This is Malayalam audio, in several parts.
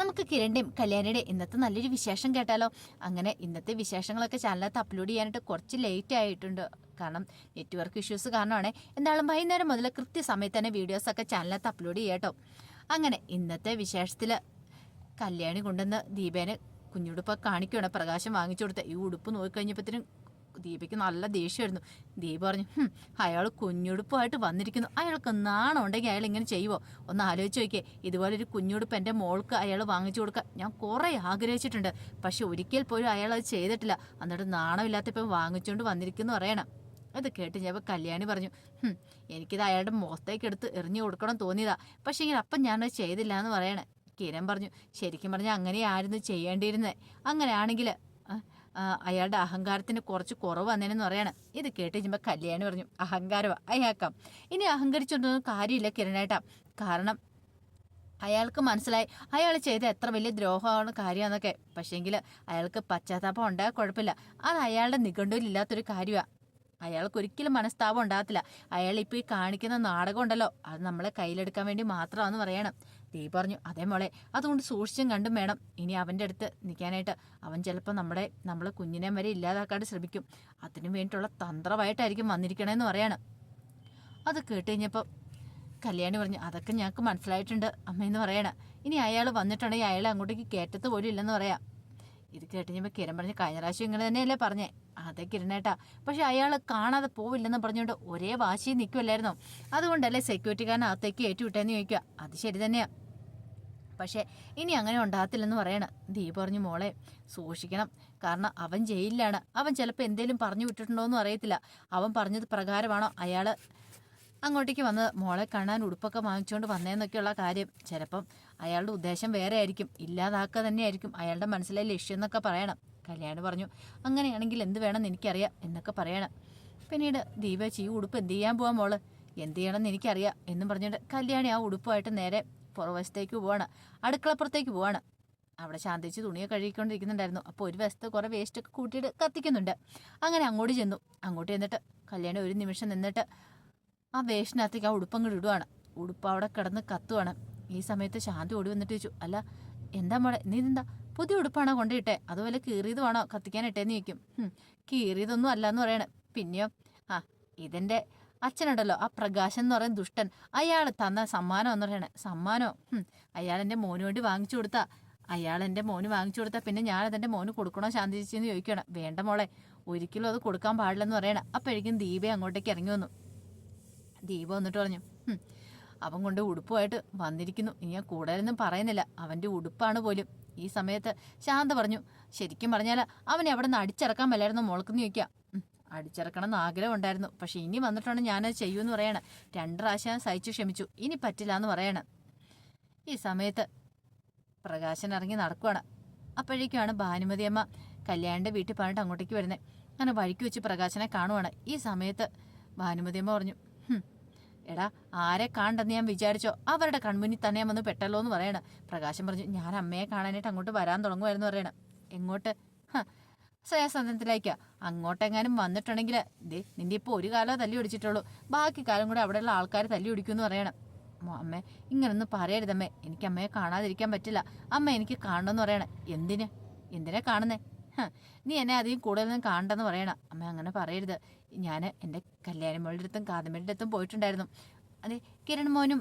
നമുക്ക് കിരണ്ടിയും കല്യാണിയുടെയും ഇന്നത്തെ നല്ലൊരു വിശേഷം കേട്ടാലോ? അങ്ങനെ ഇന്നത്തെ വിശേഷങ്ങളൊക്കെ ചാനലിനകത്ത് അപ്ലോഡ് ചെയ്യാനായിട്ട് കുറച്ച് ലേറ്റ് ആയിട്ടുണ്ട്. കാരണം നെറ്റ്വർക്ക് ഇഷ്യൂസ് കാരണമാണ്. എന്തായാലും വൈകുന്നേരം മുതൽ കൃത്യസമയത്ത് തന്നെ വീഡിയോസൊക്കെ ചാനലിനകത്ത് അപ്ലോഡ് ചെയ്യാട്ടോ അങ്ങനെ ഇന്നത്തെ വിശേഷത്തിൽ കല്യാണി കൊണ്ടുവന്ന് ദീപേനെ കുഞ്ഞുടുപ്പ് കാണിക്കുകയാണ് പ്രകാശം വാങ്ങിച്ചു കൊടുത്ത. ഈ ഉടുപ്പ് നോക്കിക്കഴിഞ്ഞപ്പോഴത്തേനും ദീപയ്ക്ക് നല്ല ദേഷ്യമായിരുന്നു. ദീപ പറഞ്ഞു "ഹും, അയാൾ കുഞ്ഞുടുപ്പുമായിട്ട് വന്നിരിക്കുന്നു. അയാൾക്ക് നാണം ഉണ്ടെങ്കിൽ അയാൾ ഇങ്ങനെ ചെയ്യുമോ ഒന്ന് ആലോചിച്ച് നോക്കിയേ. ഇതുപോലെ ഒരു കുഞ്ഞുടുപ്പ് എന്റെ മോൾക്ക് അയാൾ വാങ്ങിച്ചു കൊടുക്കാൻ ഞാൻ കുറേ ആഗ്രഹിച്ചിട്ടുണ്ട്. പക്ഷെ ഒരിക്കൽ പോലും അയാൾ അത് ചെയ്തിട്ടില്ല. എന്നിട്ട് നാണമില്ലാത്തപ്പോൾ വാങ്ങിച്ചുകൊണ്ട് വന്നിരിക്കുന്നു പറയണം. അത് കേട്ട് ഞാൻ കല്യാണി പറഞ്ഞു "ഹും, എനിക്കിത് അയാളുടെ മുഖത്തേക്ക് എടുത്ത് എറിഞ്ഞു കൊടുക്കണം തോന്നിയതാ. പക്ഷേ ഇങ്ങനെ അപ്പം ഞാനത് ചെയ്തില്ല എന്ന് പറയണേ. കിരൺ പറഞ്ഞു ശരിക്കും പറഞ്ഞാൽ അങ്ങനെയായിരുന്നു ചെയ്യേണ്ടിയിരുന്നത് അങ്ങനെയാണെങ്കിൽ അയാളുടെ അഹങ്കാരത്തിന് കുറച്ച് കുറവ് വന്നേനെന്ന് പറയാണ്. ഇത് കേട്ട് കഴിയുമ്പോൾ കല്യാണി പറഞ്ഞു അഹങ്കാരമാ അയാക്കാം ഇനി അഹങ്കരിച്ചൊന്നും കാര്യമില്ല കിരണേട്ടാ. കാരണം അയാൾക്ക് മനസ്സിലായി അയാൾ ചെയ്ത എത്ര വലിയ ദ്രോഹമാണ് കാര്യമെന്നൊക്കെ. പക്ഷേങ്കിൽ അയാൾക്ക് പശ്ചാത്താപം ഉണ്ടായാൽ കുഴപ്പമില്ല. അത് അയാളുടെ നിഘണ്ടുവിലില്ലാത്തൊരു കാര്യമാണ് അയാൾക്ക് ഒരിക്കലും മനസ്താപം ഉണ്ടാകത്തില്ല. അയാൾ ഇപ്പോൾ ഈ കാണിക്കുന്ന നാടകം ഉണ്ടല്ലോ അത് നമ്മളെ കയ്യിലെടുക്കാൻ വേണ്ടി മാത്രമാണെന്ന് പറയണം. ദീപ പറഞ്ഞു അതേ മോളെ അതുകൊണ്ട് സൂക്ഷിച്ചും കണ്ടും വേണം. ഇനി അവന്റെ അടുത്ത് നിൽക്കാനായിട്ട്. അവൻ ചിലപ്പോൾ നമ്മുടെ നമ്മളെ കുഞ്ഞിനെ വരെ ഇല്ലാതാക്കാണ്ട് ശ്രമിക്കും. അതിനു വേണ്ടിയിട്ടുള്ള തന്ത്രമായിട്ടായിരിക്കും വന്നിരിക്കണമെന്ന് പറയാണ്. അത് കേട്ട് കഴിഞ്ഞപ്പോൾ കല്യാണി പറഞ്ഞു അതൊക്കെ ഞങ്ങൾക്ക് മനസ്സിലായിട്ടുണ്ട് അമ്മയെന്ന് പറയണ. ഇനി അയാൾ വന്നിട്ടുണ്ടെങ്കിൽ അയാളെ അങ്ങോട്ടേക്ക് കയറ്റത്ത് പോലും ഇല്ലെന്ന് പറയാം. ഇത് കേട്ട് കഴിഞ്ഞപ്പോൾ കിരൺ പറഞ്ഞു കഴിഞ്ഞ പ്രാവശ്യം ഇങ്ങനെ തന്നെയല്ലേ പറഞ്ഞേ? അതെ കിരണേട്ടാ പക്ഷെ അയാൾ കാണാതെ പോവില്ലെന്ന് പറഞ്ഞുകൊണ്ട് ഒരേ വാശിയിൽ നിൽക്കുമല്ലായിരുന്നോ അതുകൊണ്ടല്ലേ സെക്യൂരിറ്റിക്കാരനകത്തേക്ക് ഏറ്റുവിട്ടേന്ന് ചോദിക്കുക. അത് ശരി തന്നെയാ. പക്ഷേ ഇനി അങ്ങനെ ഉണ്ടാകത്തില്ലെന്ന് പറയണം. ദീ പറഞ്ഞു മോളെ സൂക്ഷിക്കണം. കാരണം അവൻ ജയിലിലാണ്. അവൻ ചിലപ്പോൾ എന്തേലും പറഞ്ഞു വിട്ടിട്ടുണ്ടോ വിട്ടിട്ടുണ്ടോയെന്നും അറിയത്തില്ല. അവൻ പറഞ്ഞത് പ്രകാരമാണോ? അയാൾ അങ്ങോട്ടേക്ക് വന്ന് മോളെ കാണാൻ ഉടുപ്പൊക്കെ വാങ്ങിച്ചുകൊണ്ട് വന്നേന്നൊക്കെയുള്ള കാര്യം. ചിലപ്പം അയാളുടെ ഉദ്ദേശം വേറെ ആയിരിക്കും. ഇല്ലാതാക്കുക തന്നെയായിരിക്കും. അയാളുടെ മനസ്സിലെ ലക്ഷ്യം എന്നൊക്കെ പറയണം. കല്യാണി പറഞ്ഞു അങ്ങനെയാണെങ്കിൽ എന്ത് വേണമെന്ന് എനിക്കറിയാം എന്നൊക്കെ പറയണം. പിന്നീട് ദീപേച്ചി ഈ ഉടുപ്പ് എന്ത് ചെയ്യാൻ പോവാൻ മോൾ? എന്ത് ചെയ്യണമെന്ന് എനിക്കറിയാം എന്നും പറഞ്ഞിട്ട് കല്യാണി ആ ഉടുപ്പുമായിട്ട് നേരെ പുറവശത്തേക്ക് പോവാണ്. അടുക്കളപ്പുറത്തേക്ക് പോവാണ്. അവിടെ ശാന്തിച്ച് തുണിയെ കഴുകിക്കൊണ്ടിരിക്കുന്നുണ്ടായിരുന്നു. അപ്പോൾ ഒരു വശത്ത് കുറേ വേസ്റ്റൊക്കെ കൂട്ടിയിട്ട് കത്തിക്കുന്നുണ്ട്. അങ്ങനെ അങ്ങോട്ട് ചെന്നു. അങ്ങോട്ട് ചെന്നിട്ട് കല്യാണം ഒരു നിമിഷം നിന്നിട്ട് ആ വേഷനകത്തേക്ക് ആ ഉടുപ്പങ്ങോട്ട് ഇടുവാണ്. ഉടുപ്പ് അവിടെ കിടന്ന് കത്തുവാണ്. ഈ സമയത്ത് ശാന്തി ഓടി വന്നിട്ട് ചോദിച്ചു അല്ല എന്താ മോളെ? നീ ഇതെന്താ? പുതിയ ഉടുപ്പാണോ കൊണ്ടിട്ടെ അതുപോലെ കീറിയതുമാണോ? കത്തിക്കാനിട്ടേന്ന് ചോദിക്കും. "ഹും, കീറിയതൊന്നും അല്ല എന്ന് പറയണേ. പിന്നെയോ ആ ഇതെന്റെ അച്ഛനുണ്ടല്ലോ ആ പ്രകാശൻ എന്ന് പറയുന്ന ദുഷ്ടൻ. അയാൾ തന്ന സമ്മാനം എന്ന് പറയണേ. സമ്മാനോ? അയാൾ എന്റെ മോന് വേണ്ടി വാങ്ങിച്ചു കൊടുത്താ. അയാൾ എന്റെ മോന് വാങ്ങിച്ചു കൊടുത്താൽ പിന്നെ ഞാൻ അതെന്റെ മോന് കൊടുക്കണോ ശാന്തി ചേച്ചിന്ന് ചോദിക്കണം വേണ്ട മോളെ ഒരിക്കലും അത് കൊടുക്കാൻ പാടില്ലെന്ന് പറയണം. അപ്പോഴേക്കും ദീപേ അങ്ങോട്ടേക്ക് ഇറങ്ങി വന്നു. ദീപ വന്നിട്ട് പറഞ്ഞു അവൻ കൊണ്ട് ഉടുപ്പുമായിട്ട് വന്നിരിക്കുന്നു. ഇനി ഞാൻ കൂടുതലൊന്നും പറയുന്നില്ല. അവന്റെ ഉടുപ്പാണ് പോലും. ഈ സമയത്ത് ശാന്ത പറഞ്ഞു ശരിക്കും പറഞ്ഞാൽ അവനെ അവിടെ നിന്ന് അടിച്ചിറക്കാൻ മേലായിരുന്നു മോൾക്കെന്ന് ചോദിക്കാം "ഉം, അടിച്ചിറക്കണം എന്ന് ആഗ്രഹം ഉണ്ടായിരുന്നു പക്ഷെ ഇനി വന്നിട്ടാണ് ഞാനത് ചെയ്യൂന്ന് പറയണ. രണ്ട് പ്രാവശ്യം സഹിച്ചു ക്ഷമിച്ചു. ഇനി പറ്റില്ല എന്ന് പറയണ. ഈ സമയത്ത് പ്രകാശൻ ഇറങ്ങി നടക്കുവാണ്. അപ്പോഴേക്കുമാണ് ഭാനുമതി അമ്മ കല്യാണിന്റെ വീട്ടിൽ പറഞ്ഞിട്ട് അങ്ങോട്ടേക്ക് വരുന്നത് അങ്ങനെ വഴിക്ക് വെച്ച് പ്രകാശനെ കാണുവാണ്. ഈ സമയത്ത് ഭാനുമതി അമ്മ പറഞ്ഞു എടാ ആരെ കാണണ്ടെന്ന് ഞാൻ വിചാരിച്ചോ? അവരുടെ കൺമുന്നിൽ തന്നെ വന്ന് പെട്ടല്ലോ എന്ന് പറയണ. പ്രകാശം പറഞ്ഞു ഞാൻ അമ്മയെ കാണാനായിട്ട് അങ്ങോട്ട് വരാൻ തുടങ്ങുമായിരുന്നു പറയണ. എങ്ങോട്ട്? ഹ, സ്നേഹസദനത്തിലേക്കാ അങ്ങോട്ടെങ്ങാനും വന്നിട്ടുണ്ടെങ്കിൽ ദേ നിന്റെ ഇപ്പോൾ ഒരു കാലം തല്ലി ഒടിച്ചിട്ടുള്ളൂ ബാക്കി കാലം കൂടെ അവിടെയുള്ള ആൾക്കാർ തല്ലി ഒടിക്കുമെന്ന് പറയണം. അമ്മേ ഇങ്ങനൊന്നും പറയരുതമ്മേ എനിക്ക് അമ്മയെ കാണാതിരിക്കാൻ പറ്റില്ല. അമ്മ എനിക്ക് കാണണമെന്ന് പറയണേ. എന്തിന്? എന്തിനാ കാണുന്നേ? നീ എന്നെ അധികം കൂടുതലൊന്നും കാണണ്ടെന്ന് പറയണം. അമ്മ അങ്ങനെ പറയരുത്. ഞാൻ എന്റെ കല്യാണിമോളുടെ അടുത്തും കാതമ്മയുടെ അടുത്തും പോയിട്ടുണ്ടായിരുന്നു. അതെ കിരൺ മോനും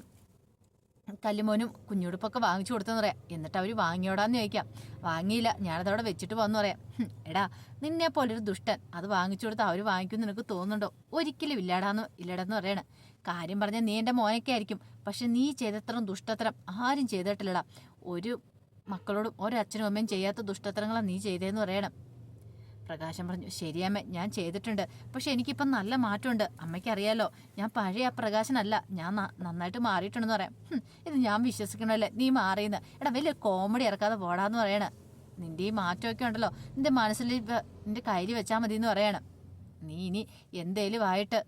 കല്ലുമോനും കുഞ്ഞുടുപ്പൊക്കെ വാങ്ങിച്ചു കൊടുത്തെന്ന് പറയാം. എന്നിട്ട് അവർ വാങ്ങിയോടാന്ന് ചോദിക്കാം. വാങ്ങിയില്ല ഞാനതവിടെ വെച്ചിട്ട് വന്നു പറയാം. എടാ നിന്നെ പോലൊരു ദുഷ്ടൻ. അത് വാങ്ങിച്ചു കൊടുത്ത് അവർ വാങ്ങിക്കും നിനക്ക് തോന്നുന്നുണ്ടോ? ഒരിക്കലും ഇല്ലാടാന്ന് ഇല്ലടാന്ന് പറയണ. കാര്യം പറഞ്ഞാൽ നീ എന്റെ മോനൊക്കെ ആയിരിക്കും. പക്ഷെ നീ ചെയ്തത്രം ദുഷ്ടത്തരം ആരും ചെയ്തിട്ടില്ലടാ. ഒരു മക്കളോടും ഒരച്ഛനും അമ്മയും ചെയ്യാത്ത ദുഷ്ടത്തരങ്ങളാണ് നീ ചെയ്തതെന്ന് പറയണം. പ്രകാശം പറഞ്ഞു ശരിയമ്മ ഞാൻ ചെയ്തിട്ടുണ്ട്. പക്ഷെ എനിക്കിപ്പം നല്ല മാറ്റമുണ്ട്. അമ്മയ്ക്കറിയാലോ ഞാൻ പഴയ ആ പ്രകാശനല്ല. ഞാൻ നന്നായിട്ട് മാറിയിട്ടുണ്ടെന്ന് പറയാം. ഇത് ഞാൻ വിശ്വസിക്കണമല്ലേ നീ മാറിയെന്ന്. എടാ വലിയ കോമഡി ഇറക്കാതെ പോടാന്ന് പറയണ. നിന്റെ ഈ മാറ്റമൊക്കെ ഉണ്ടല്ലോ നിന്റെ മനസ്സിൽ നിന്റെ കയ്യിൽ വെച്ചാൽ മതി എന്ന് പറയണം. നീ ഇനി എന്തേലും ആയിട്ട്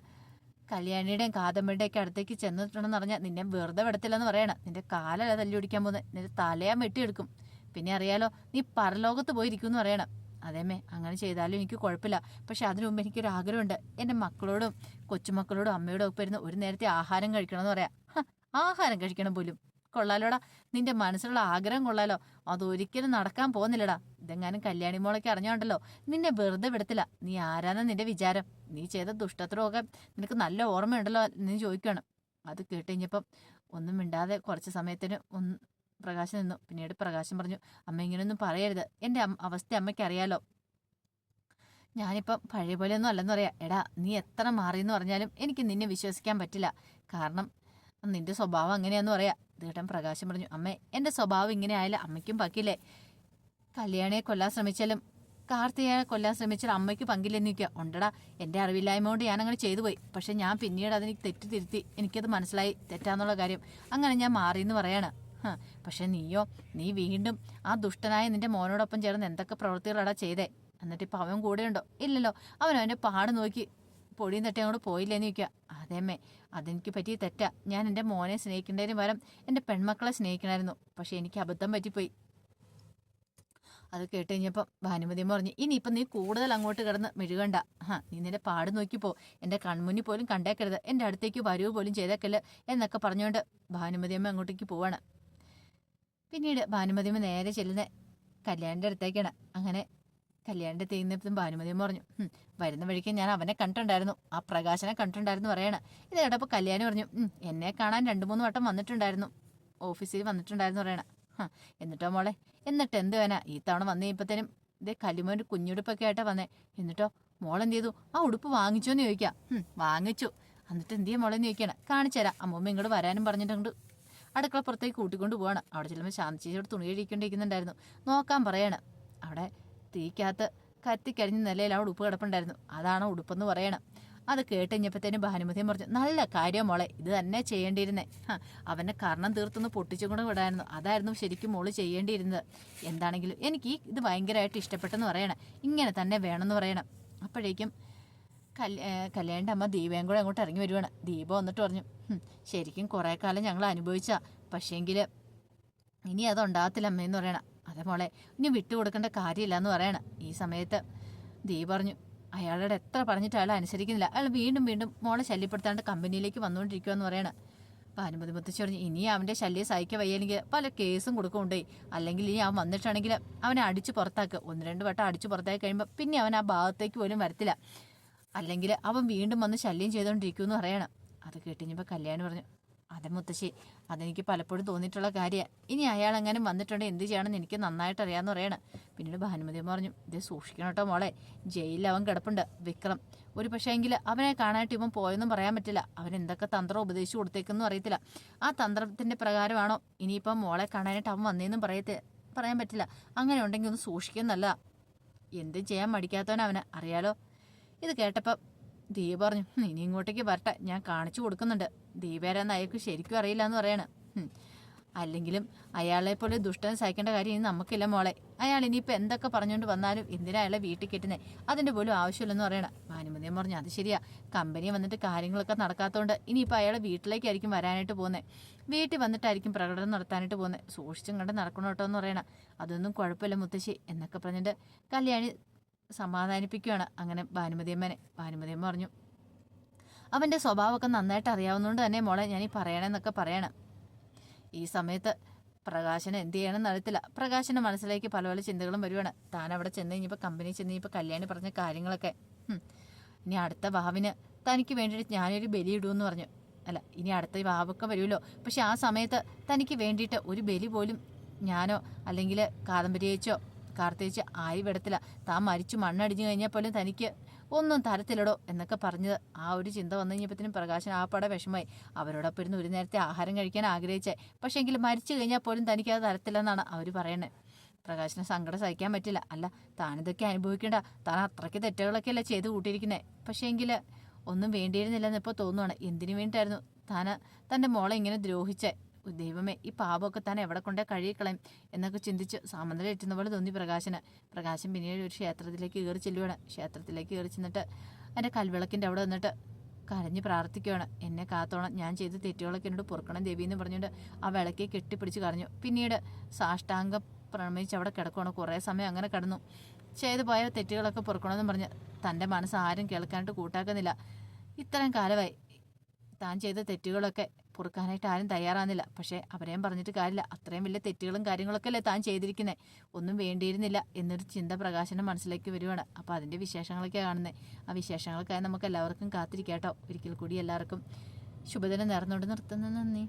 കല്യാണിയുടെയും കാദംബരിയുടെയും ഒക്കെ അടുത്തേക്ക് ചെന്നിട്ടുണ്ടെന്ന് പറഞ്ഞാൽ നിന്നെ വെറുതെ വിടത്തില്ലെന്ന് പറയണം. നിന്റെ കാലല്ല തല്ലി പിടിക്കാൻ പോകുന്നത്? നിന്റെ തലയാൻ വെട്ടിയെടുക്കും. പിന്നെ അറിയാലോ നീ പരലോകത്ത് പോയിരിക്കും എന്ന് പറയണം. അതേമേ അങ്ങനെ ചെയ്താലും എനിക്ക് കുഴപ്പമില്ല. പക്ഷെ അതിനു മുമ്പ് എനിക്കൊരു ആഗ്രഹമുണ്ട്. എന്റെ മക്കളോടും കൊച്ചുമക്കളോടും അമ്മയോടും ഒക്കെ ഇരുന്ന് ഒരു നേരത്തെ ആഹാരം കഴിക്കണമെന്ന് പറയാം. ഹ, ആഹാരം കഴിക്കണം പോലും. കൊള്ളാലോടാ നിന്റെ മനസ്സിലുള്ള ആഗ്രഹം കൊള്ളാലോ. അതൊരിക്കലും നടക്കാൻ പോകുന്നില്ലടാ. ഇതെങ്ങാനും കല്യാണി മോളൊക്കെ അറിഞ്ഞോണ്ടല്ലോ. നിന്നെ വെറുതെ വിടത്തില്ല. നീ ആരാന്ന നിന്റെ വിചാരം? നീ ചെയ്ത ദുഷ്ടത്രോഗം നിനക്ക് നല്ല ഓർമ്മയുണ്ടല്ലോ നീ ചോദിക്കണം അത് കേട്ടുകഴിഞ്ഞപ്പം ഒന്നും മിണ്ടാതെ കുറച്ച് സമയത്തിന് ഒന്ന് പ്രകാശം നിന്നു. പിന്നീട് പ്രകാശം പറഞ്ഞു അമ്മ ഇങ്ങനെയൊന്നും പറയരുത്. എന്റെ അവസ്ഥ അമ്മയ്ക്ക് അറിയാലോ ഞാനിപ്പം പഴയ പോലെയൊന്നും അല്ലെന്ന് പറയാം. എടാ നീ എത്ര മാറി എന്ന് പറഞ്ഞാലും എനിക്ക് നിന്നെ വിശ്വസിക്കാൻ പറ്റില്ല. കാരണം നിന്റെ സ്വഭാവം അങ്ങനെയാന്ന് പറയാം. ദേട്ടൻ പ്രകാശം പറഞ്ഞു അമ്മേ എന്റെ സ്വഭാവം ഇങ്ങനെ ആയാലും അമ്മയ്ക്കും പക്കില്ലേ? കല്യാണിയെ കൊല്ലാൻ ശ്രമിച്ചാലും കാർത്തികയെ കൊല്ലാൻ ശ്രമിച്ചാലും അമ്മയ്ക്ക് പങ്കില്ലെന്ന് നിൽക്കുക ഉണ്ടടാ എന്റെ അറിവില്ലായ്മ കൊണ്ട് ഞാൻ അങ്ങനെ ചെയ്തു പോയി. പക്ഷെ ഞാൻ പിന്നീട് അതിന് തെറ്റ് തിരുത്തി എനിക്കത് മനസ്സിലായി. തെറ്റാന്നുള്ള കാര്യം. അങ്ങനെ ഞാൻ മാറിയെന്ന് പറയാണ്. പക്ഷെ നീയോ നീ വീണ്ടും ആ ദുഷ്ടനായ നിന്റെ മോനോടൊപ്പം ചേർന്ന് എന്തൊക്കെ പ്രവൃത്തികളടാ ചെയ്തേ? എന്നിട്ട് ഇപ്പം അവൻ കൂടെയുണ്ടോ? ഇല്ലല്ലോ അവൻ അവന്റെ പാട് നോക്കി പൊടിയും തട്ടി അങ്ങോട്ട് പോയില്ലേന്ന് ചോദിക്കുക അതേമ്മേ അതെനിക്ക് പറ്റിയ തെറ്റാ. ഞാൻ എന്റെ മോനെ സ്നേഹിക്കേണ്ടതിന് പകരം എന്റെ പെൺമക്കളെ സ്നേഹിക്കണമായിരുന്നു പക്ഷെ എനിക്ക് അബദ്ധം പറ്റിപ്പോയി. അത് കേട്ട് കഴിഞ്ഞപ്പം ഭാനുമതിയമ്മ പറഞ്ഞു ഇനിയിപ്പം നീ കൂടുതൽ അങ്ങോട്ട് കിടന്ന് മെഴുകണ്ട. ആ നീ നിന്റെ പാട് നോക്കിപ്പോ എന്റെ കൺമുന്നിൽ പോലും കണ്ടേക്കരുത്. എന്റെ അടുത്തേക്ക് വരവ് പോലും ചെയ്തേക്കല്ലേ എന്നൊക്കെ പറഞ്ഞുകൊണ്ട് ഭാനുമതി അമ്മ അങ്ങോട്ടേക്ക് പോവാണ്. പിന്നീട് ഭാനുമതിയമ്മ നേരെ ചെല്ലുന്ന കല്യാണിന്റെ അടുത്തേക്കാണ്. അങ്ങനെ കല്യാണിന്റെ തീന്നപ്പം ഭാനുമതിയമ്മ പറഞ്ഞു വരുന്ന വഴിക്ക് ഞാൻ അവനെ കണ്ടിട്ടുണ്ടായിരുന്നു. ആ പ്രകാശനെ കണ്ടിട്ടുണ്ടായിരുന്നു പറയണ. ഇത് കല്യാണി പറഞ്ഞു എന്നെ കാണാൻ രണ്ട് മൂന്ന് വട്ടം വന്നിട്ടുണ്ടായിരുന്നു. ഓഫീസിൽ വന്നിട്ടുണ്ടായിരുന്നു പറയണ. "ഹ, എന്നിട്ടോ മോളെ? എന്നിട്ട് എന്ത് വേന? ഈ തവണ വന്നു കഴിയുമ്പത്തേനും ഇതേ കല്ലുമോന്റെ കുഞ്ഞുടുപ്പൊക്കെ ആയിട്ടാ വന്നേ. എന്നിട്ടോ? മോളെന്ത് ചെയ്തു? ആ ഉടുപ്പ് വാങ്ങിച്ചോന്ന് ചോദിക്കാം. "ഉം, വാങ്ങിച്ചു. എന്നിട്ട് എന്ത് ചെയ്യാ മോളെന്ന് ചോദിക്കണം. കാണിച്ചു തരാം അമ്മൂമ്മ ഇങ്ങോട്ട് വരാനും പറഞ്ഞിട്ടുണ്ട്. അടുക്കള പുറത്തേക്ക് കൂട്ടിക്കൊണ്ട് പോവാണ്. അവിടെ ചെല്ലുമ്പോൾ ശാന്തി ചേച്ചിയോട് തുണി കഴിക്കൊണ്ടിരിക്കുന്നുണ്ടായിരുന്നു നോക്കാൻ പറയണം. അവിടെ തീക്കകത്ത് കത്തിക്കരിഞ്ഞ നിലയിൽ അവിടെ ഉപ്പ് കിടപ്പുണ്ടായിരുന്നു. അതാണ് ഉടുപ്പെന്ന് പറയണം. അത് കേട്ട് കഴിഞ്ഞപ്പോഴത്തേനും ഭാനുമതിയും പറഞ്ഞു നല്ല കാര്യം മോളെ ഇത് തന്നെ ചെയ്യേണ്ടിയിരുന്നേ. അവന്റെ കർണം തീർത്തൊന്ന് പൊട്ടിച്ചും കൂടെ വിടായിരുന്നു. അതായിരുന്നു ശരിക്കും മോൾ ചെയ്യേണ്ടിയിരുന്നത്. എന്താണെങ്കിലും എനിക്ക് ഇത് ഭയങ്കരമായിട്ട് ഇഷ്ടപ്പെട്ടെന്ന് പറയണം. ഇങ്ങനെ തന്നെ വേണമെന്ന് പറയണം. അപ്പോഴേക്കും കല്യാണിന്റെ അമ്മ ദീപയും കൂടെ അങ്ങോട്ട് ഇറങ്ങി വരുവാണ്. ദീപ വന്നിട്ട് പറഞ്ഞു ശരിക്കും കുറേ കാലം ഞങ്ങൾ അനുഭവിച്ച. പക്ഷേങ്കിൽ ഇനി അതുണ്ടാകത്തില്ല അമ്മയെന്ന് പറയണം. അതെ മോളെ ഇനി വിട്ടുകൊടുക്കേണ്ട കാര്യമില്ല എന്ന് പറയണം. ഈ സമയത്ത് ദീപ പറഞ്ഞു അയാളോട് എത്ര പറഞ്ഞിട്ട് അയാൾ അനുസരിക്കുന്നില്ല. അയാൾ വീണ്ടും വീണ്ടും മോളെ ശല്യപ്പെടുത്താണ്ട് കമ്പനിയിലേക്ക് വന്നുകൊണ്ടിരിക്കുമെന്ന് പറയണം. ഭാനുമതി മുത്തച്ഛ പറഞ്ഞു ഇനി അവന്റെ ശല്യം സഹിക്കാൻ വയ്യെങ്കിൽ പല കേസും കൊടുക്കുകൊണ്ടേ അല്ലെങ്കിൽ ഇനി അവൻ വന്നിട്ടാണെങ്കിൽ അവനെ അടിച്ചു പുറത്താക്കുക ഒന്ന് രണ്ട് വട്ടം അടിച്ചു പുറത്താക്കി കഴിയുമ്പോൾ പിന്നെ അവൻ ആ ഭാഗത്തേക്ക് പോലും വരത്തില്ല. അല്ലെങ്കിൽ അവൻ വീണ്ടും വന്ന് ശല്യം ചെയ്തുകൊണ്ടിരിക്കുമെന്ന് പറയണം. അത് കേട്ടിഞ്ഞപ്പോൾ കല്യാണി പറഞ്ഞു അതെ മുത്തശ്ശി അതെനിക്ക് പലപ്പോഴും തോന്നിയിട്ടുള്ള കാര്യമാണ് ഇനി അയാൾ അങ്ങനെ വന്നിട്ടുണ്ട് എന്ത് ചെയ്യണമെന്ന് എനിക്ക് നന്നായിട്ട് അറിയാമെന്ന് പറയണം. പിന്നീട് ഭാനുമതി പറഞ്ഞു ഇത് സൂക്ഷിക്കണം കേട്ടോ മോളെ. ജയിലിൽ അവൻ കിടപ്പുണ്ട് വിക്രം. ഒരു പക്ഷേ എങ്കിൽ അവനെ കാണാനായിട്ട് ഇവൻ പോയെന്നും പറയാൻ പറ്റില്ല. അവൻ എന്തൊക്കെ തന്ത്രം ഉപദേശിച്ചു കൊടുത്തേക്കെന്നും അറിയത്തില്ല. ആ തന്ത്രത്തിന്റെ പ്രകാരമാണോ ഇനിയിപ്പം മോളെ കാണാനായിട്ട് അവൻ വന്നേന്നും പറയത്തെ പറയാൻ പറ്റില്ല. അങ്ങനെ ഉണ്ടെങ്കിൽ ഒന്ന് സൂക്ഷിക്കുന്നല്ല എന്തും ചെയ്യാൻ മടിക്കാത്തവൻ അവന്. അറിയാലോ? ഇത് കേട്ടപ്പോൾ ദീപ പറഞ്ഞു ഇനി ഇങ്ങോട്ടേക്ക് വരട്ടെ. ഞാൻ കാണിച്ചു കൊടുക്കുന്നുണ്ട്. ദീപേരാന്ന് അയാൾക്ക് ശരിക്കും അറിയില്ല എന്ന് പറയണം അല്ലെങ്കിലും അയാളെ പോലെ ദുഷ്ടൻ സഹിക്കേണ്ട കാര്യം ഇനി നമുക്കില്ല മോളെ. അയാൾ ഇനിയിപ്പോൾ എന്തൊക്കെ പറഞ്ഞുകൊണ്ട് വന്നാലും എന്തിനാ അയാളെ വീട്ടിൽ കിട്ടുന്നത് അതിന്റെ പോലും ആവശ്യമില്ലെന്ന് പറയണം. ഭാനുമതിയും പറഞ്ഞു അത് ശരിയാ. കമ്പനി വന്നിട്ട് കാര്യങ്ങളൊക്കെ നടക്കാത്തതുകൊണ്ട് ഇനിയിപ്പോൾ അയാളെ വീട്ടിലേക്കായിരിക്കും വരാനായിട്ട് പോകുന്നത് വീട്ടിൽ വന്നിട്ടായിരിക്കും പ്രകടനം നടത്താനായിട്ട് പോകുന്നത് സൂക്ഷിച്ചും കണ്ട് നടക്കണം കേട്ടോ എന്ന് പറയണം. അതൊന്നും കുഴപ്പമില്ല മുത്തശ്ശി എന്നൊക്കെ പറഞ്ഞിട്ട് കല്യാണി സമാധാനിപ്പിക്കുകയാണ് അങ്ങനെ ഭാനുമതിയമ്മനെ. ഭാനുമതിയമ്മ പറഞ്ഞു അവന്റെ സ്വഭാവമൊക്കെ നന്നായിട്ട് അറിയാവുന്നതുകൊണ്ട് തന്നെ മോളെ ഞാൻ ഈ പറയണമെന്നൊക്കെ പറയണം. ഈ സമയത്ത് പ്രകാശന് എന്ത് ചെയ്യണമെന്ന് അറിയത്തില്ല. പ്രകാശന്റെ മനസ്സിലേക്ക് പല പല ചിന്തകളും വരുവാണ്. താൻ അവിടെ ചെന്ന് കഴിഞ്ഞപ്പോൾ കമ്പനി ചെന്ന് കഴിഞ്ഞപ്പോൾ കല്യാണി പറഞ്ഞ കാര്യങ്ങളൊക്കെ. ഇനി അടുത്ത വാവിന് തനിക്ക് വേണ്ടിയിട്ട് ഞാനൊരു ബലിയിടുമെന്ന് പറഞ്ഞു. അല്ല ഇനി അടുത്ത വാവൊക്കെ വരുമല്ലോ. പക്ഷെ ആ സമയത്ത് തനിക്ക് വേണ്ടിയിട്ട് ഒരു ബലി പോലും ഞാനോ അല്ലെങ്കിൽ കാദംബരിയേച്ചോ കാർത്തേച്ച് ആയി വിടത്തില്ല താൻ മരിച്ചു മണ്ണടിഞ്ഞു കഴിഞ്ഞാൽ പോലും തനിക്ക് ഒന്നും തരത്തില്ലടോ എന്നൊക്കെ പറഞ്ഞത്. ആ ഒരു ചിന്ത വന്നു കഴിഞ്ഞപ്പോഴത്തേനും പ്രകാശൻ ആ പട വിഷമമായി. അവരോടൊപ്പം ഇരുന്ന് ഒരു നേരത്തെ ആഹാരം കഴിക്കാൻ ആഗ്രഹിച്ചേ. പക്ഷേ എങ്കിൽ മരിച്ചു കഴിഞ്ഞാൽ പോലും തനിക്ക് അത് തരത്തില്ലെന്നാണ് അവർ പറയുന്നത് പ്രകാശിന് സങ്കടം സഹിക്കാൻ പറ്റില്ല. അല്ല താനിതൊക്കെ അനുഭവിക്കേണ്ട. താൻ അത്രയ്ക്ക് തെറ്റുകളൊക്കെ അല്ലേ ചെയ്ത് കൂട്ടിയിരിക്കുന്നത് പക്ഷേ എങ്കിൽ ഒന്നും വേണ്ടിയിരുന്നില്ലെന്ന് ഇപ്പോൾ തോന്നുവാണ്. എന്തിനു വേണ്ടിയിട്ടായിരുന്നു? താൻ തന്റെ മോളെ ഇങ്ങനെ ദ്രോഹിച്ചേ. ദൈവമേ ഈ പാപമൊക്കെ താൻ എവിടെ കൊണ്ടേ കഴുകിക്കളയും എന്നൊക്കെ ചിന്തിച്ച് സാമന്തല എറ്റുന്ന പോലെ തോന്നി പ്രകാശന്. പ്രകാശം പിന്നീട് ഒരു ക്ഷേത്രത്തിലേക്ക് കയറി ചെല്ലുവാണ്. ക്ഷേത്രത്തിലേക്ക് കയറി ചെന്നിട്ട് എന്റെ കൽവിളക്കിന്റെ അവിടെ നിന്നിട്ട് കരഞ്ഞ് പ്രാർത്ഥിക്കുകയാണ് എന്നെ കാത്തോണം ഞാൻ ചെയ്ത തെറ്റുകളൊക്കെ എന്നോട് പൊറുക്കണം ദേവി എന്ന് പറഞ്ഞുകൊണ്ട് ആ വിളക്കെ കെട്ടിപ്പിടിച്ച് കരഞ്ഞു. പിന്നീട് സാഷ്ടാംഗം പ്രണമിച്ച് അവിടെ കിടക്കുകയാണ് കുറേ സമയം അങ്ങനെ കിടന്നു. ചെയ്തു പോയ തെറ്റുകളൊക്കെ പൊറുക്കണമെന്ന് പറഞ്ഞ് തന്റെ മനസ്സ് ആരും കേൾക്കാനായിട്ട് കൂട്ടാക്കുന്നില്ല. ഇത്രയും കാലമായി താൻ ചെയ്ത തെറ്റുകളൊക്കെ പൊറുക്കാനായിട്ട് ആരും തയ്യാറാകുന്നില്ല. പക്ഷേ അവരെയും പറഞ്ഞിട്ട് കാര്യമില്ല. അത്രയും വലിയ തെറ്റുകളും കാര്യങ്ങളൊക്കെ അല്ലേ താൻ ചെയ്തിരിക്കുന്നത് ഒന്നും വേണ്ടിയിരുന്നില്ല എന്നൊരു ചിന്ത പ്രകാശനം മനസ്സിലേക്ക് വരുവാണ്. അപ്പോൾ അതിന്റെ വിശേഷങ്ങളൊക്കെ കാണുന്നത് ആ വിശേഷങ്ങൾക്കായി നമുക്ക് എല്ലാവർക്കും കാത്തിരിക്കാം കേട്ടോ ഒരിക്കൽ കൂടി എല്ലാവർക്കും ശുഭദിനം നേർന്നുകൊണ്ട് നിർത്തുന്നു. നന്ദി.